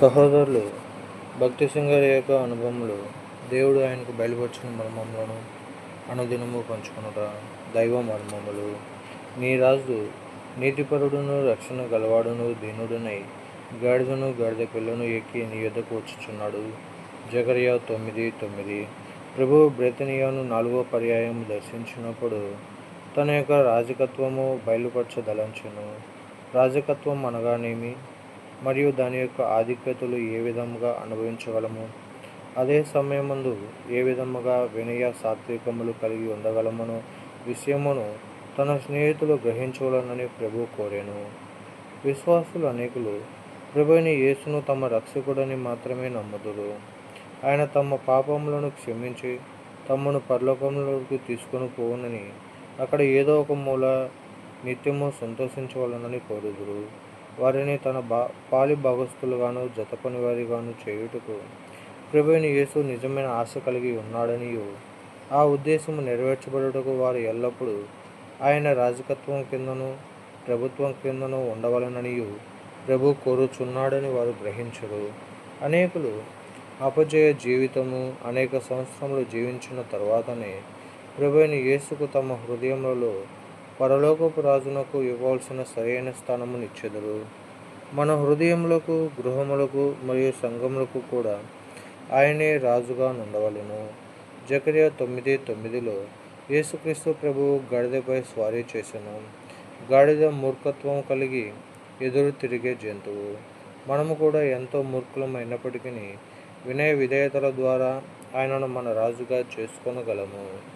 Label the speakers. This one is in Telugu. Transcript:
Speaker 1: సహోదరులు భక్తి సింగర్ యొక్క అనుభవంలో దేవుడు ఆయనకు బయలుపరిచిన మర్మములను అనుదినము పంచుకొనుట దైవ మర్మములు. నీ రాజు నీతిపరుడును రక్షణ గలవాడును దీనుడునై గాడిదను గాడిద పిల్లను ఎక్కి నీ యొద్దకు వచ్చుచున్నాడు. జకరియా తొమ్మిది తొమ్మిది. ప్రభువు బ్రెతనియాను నాలుగో పర్యాయం దర్శించినప్పుడు తన యొక్క రాజకత్వము బయలుపరచదలంచును. రాజకత్వం అనగానేమి? మరియు దాని యొక్క ఆధిక్యతలు ఏ విధముగా అనుభవించగలము? అదే సమయమందు ఏ విధముగా వినయ సాత్వికములు కలిగి ఉండగలమనో? విషయమును తన స్నేహితులు గ్రహించవలనని ప్రభు కోరాను. విశ్వాసులు అనేకులు ప్రభుని యేసును తమ రక్షకుడని మాత్రమే నమ్ముదురు. ఆయన తమ పాపములను క్షమించి తమను పరలోకంలోకి తీసుకొని పోవునని అక్కడ ఏదో ఒక మూల నిత్యము సంతోషించవలనని కోరుదురు. వారిని తన బా పాలి భాగస్థులుగాను జతపని వారిగాను చేయుటకు ప్రభుని యేసు నిజమైన ఆశ కలిగి ఉన్నాడనియు. ఆ ఉద్దేశము నెరవేర్చబడుటకు వారు ఎల్లప్పుడూ ఆయన రాజకత్వం కిందను ప్రభుత్వం కిందను ఉండవలననియు. ప్రభు కోరుచున్నాడని వారు గ్రహించరు. అనేకులు అపజయ జీవితము అనేక సంవత్సరములు జీవించిన తర్వాతనే ప్రభుని యేసుకు తమ హృదయములలో పరలోకపు రాజునకు ఇవ్వాల్సిన సరైన స్థానమునిచ్చెదరు మన హృదయములకు గృహములకు మరియు సంఘములకు కూడా ఆయనే రాజుగా నుండవలెను. జకరియా తొమ్మిది తొమ్మిదిలో యేసుక్రీస్తు ప్రభువు గాడిదపై స్వారీ చేసెను. గాడిద మూర్ఖత్వం కలిగి ఎదురు తిరిగే జంతువు. మనము కూడా ఎంతో మూర్ఖులమైనప్పటికీ వినయ విధేయతల ద్వారా ఆయనను మన రాజుగా చేసుకొనగలము.